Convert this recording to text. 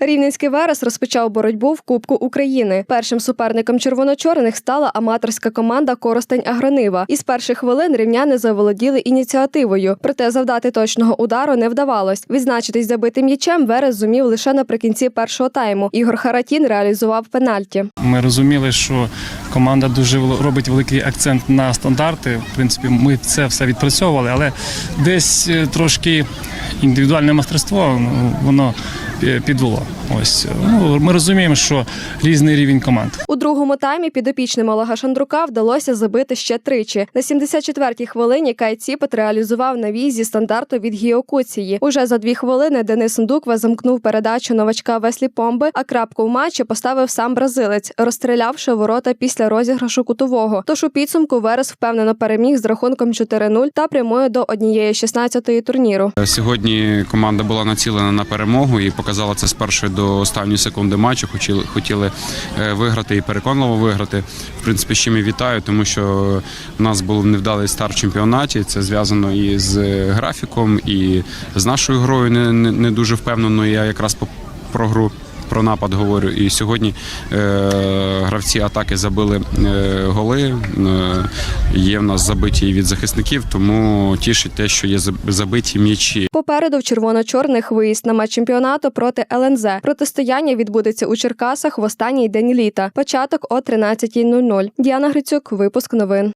Рівненський Верес розпочав боротьбу в Кубку України. Першим суперником червоно-чорних стала аматорська команда Коростень Агронива. Із перших хвилин рівняни заволоділи ініціативою. Проте завдати точного удару не вдавалось. Відзначитись забитим м'ячем Верес зумів лише наприкінці першого тайму. Ігор Харатін реалізував пенальті. Ми розуміли, що команда дуже робить великий акцент на стандарти. В принципі, ми це все відпрацьовували, але десь е, трошки індивідуальне майстерство ну, воно підвело. Ось ну, ми розуміємо, що різний рівень команд. У другому таймі підопічним Олега Шандрука вдалося забити ще тричі. На 74-й хвилині Кай Ціпет реалізував навій зі стандарту від Гіокуції. Уже за дві хвилини Денис Ндуква замкнув передачу новачка Веслі Помби, а крапку в матчі поставив сам бразилець, розстрілявши ворота після розіграшу кутового. Тож у підсумку Верес впевнено переміг з рахунком 4-0 та прямує до однієї 16-ї турніру. Сьогодні команда була націлена на перемогу і показала це з першої до останньої секунди матчу. Хотіли, хотіли е, виграти і переконливо виграти. В принципі, чим і вітаю, тому що у нас був невдалий старт в чемпіонаті. Це зв'язано і з графіком, і з нашою грою не, не, не дуже впевнено. Я якраз про гру. Про напад говорю, і сьогодні е, гравці атаки забили е, голи. Е, є в нас забиті від захисників, тому тішить те, що є забиті м'ячі. Попереду в червоно-чорних виїзд на матч чемпіонату проти ЛНЗ. Протистояння відбудеться у Черкасах в останній день літа. Початок о 13.00. Діана Грицюк, випуск новин.